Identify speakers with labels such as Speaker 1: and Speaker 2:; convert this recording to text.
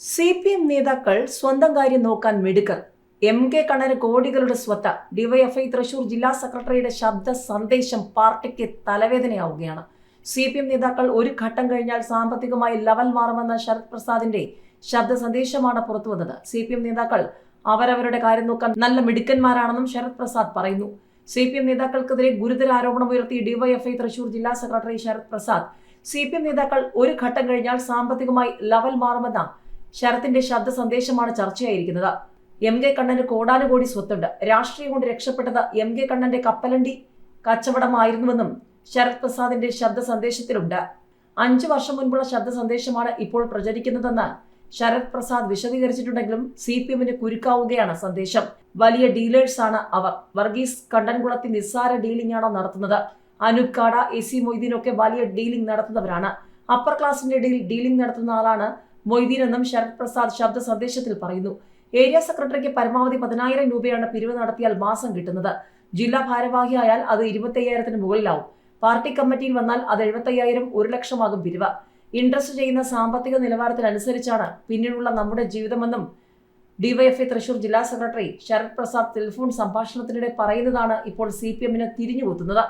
Speaker 1: C P M നേതാക്കൾ സ്വന്തം കാര്യം നോക്കാൻ മിടുക്കർ എം കെ കണ്ണന് കോടികളുടെ സ്വത്ത്. ഡിവൈഎഫ്ഐ തൃശൂർ ജില്ലാ സെക്രട്ടറിയുടെ ശബ്ദ സന്ദേശം പാർട്ടിക്ക് തലവേദനയാവുകയാണ്. സി പി എം നേതാക്കൾ ഒരു ഘട്ടം കഴിഞ്ഞാൽ സാമ്പത്തികമായി ലെവൽ മാറുമെന്ന ശരത് പ്രസാദിന്റെ ശബ്ദ സന്ദേശമാണ് പുറത്തുവന്നത്. സി പി എം നേതാക്കൾ അവരവരുടെ കാര്യം നോക്കാൻ നല്ല മിടുക്കന്മാരാണെന്നും ശരത് പ്രസാദ് പറയുന്നു. സി പി എം നേതാക്കൾക്കെതിരെ ഗുരുതര ആരോപണം ഉയർത്തി ഡിവൈഎഫ്ഐ തൃശൂർ ജില്ലാ secretary Sarath Prasad. C P M നേതാക്കൾ ഒരു ഘട്ടം കഴിഞ്ഞാൽ സാമ്പത്തികമായി ലെവൽ മാറുമെന്ന ശരത്തിന്റെ ശബ്ദ സന്ദേശമാണ് ചർച്ചയായിരിക്കുന്നത്. എം കെ കണ്ണന് കോടാനുകോടി സ്വത്തുണ്ട്. രാഷ്ട്രീയം കൊണ്ട് രക്ഷപ്പെട്ടത് എം കെ കണ്ണന്റെ കപ്പലണ്ടി കച്ചവടമായിരുന്നുവെന്നും ശരത് പ്രസാദിന്റെ ശബ്ദ സന്ദേശത്തിലുണ്ട്. അഞ്ചു വർഷം മുൻപുള്ള ശബ്ദ സന്ദേശമാണ് ഇപ്പോൾ പ്രചരിക്കുന്നതെന്ന് ശരത് പ്രസാദ് വിശദീകരിച്ചിട്ടുണ്ടെങ്കിലും സി പി എമ്മിന് കുരുക്കാവുകയാണ് സന്ദേശം. വലിയ ഡീലേഴ്സ് ആണ് അവർ. വർഗീസ് കണ്ടൻകുളത്തിൽ നിസ്സാര ഡീലിംഗ് ആണോ നടത്തുന്നത്? അനൂപ് കാട എ സി മൊയ്തീനൊക്കെ വലിയ ഡീലിംഗ് നടത്തുന്നവരാണ്. അപ്പർ ക്ലാസിന്റെ ഇടയിൽ ഡീലിംഗ് നടത്തുന്ന ആളാണ് മൊയ്തീൻ എന്നും ശരത് പ്രസാദ് ശബ്ദ സന്ദേശത്തിൽ പറയുന്നു. ഏരിയ സെക്രട്ടറിക്ക് പരമാവധി പതിനായിരം രൂപയാണ് പിരിവ് നടത്തിയാൽ മാസം കിട്ടുന്നത്. ജില്ലാ ഭാരവാഹിയായാൽ അത് ഇരുപത്തയ്യായിരത്തിന് മുകളിലാവും. പാർട്ടി കമ്മിറ്റിയിൽ വന്നാൽ അത് എഴുപത്തയ്യായിരം ഒരു ലക്ഷമാകും പിരിവ്. ഇൻട്രസ്റ്റ് ചെയ്യുന്ന സാമ്പത്തിക നിലവാരത്തിനനുസരിച്ചാണ് പിന്നീടുള്ള നമ്മുടെ ജീവിതമെന്നും ഡിവൈഎഫ്ഐ തൃശൂർ ജില്ലാ സെക്രട്ടറി ശരത് പ്രസാദ് ടെലിഫോൺ സംഭാഷണത്തിനിടെ പറയുന്നതാണ് ഇപ്പോൾ സി പി എമ്മിന് തിരിഞ്ഞുകുത്തുന്നത്.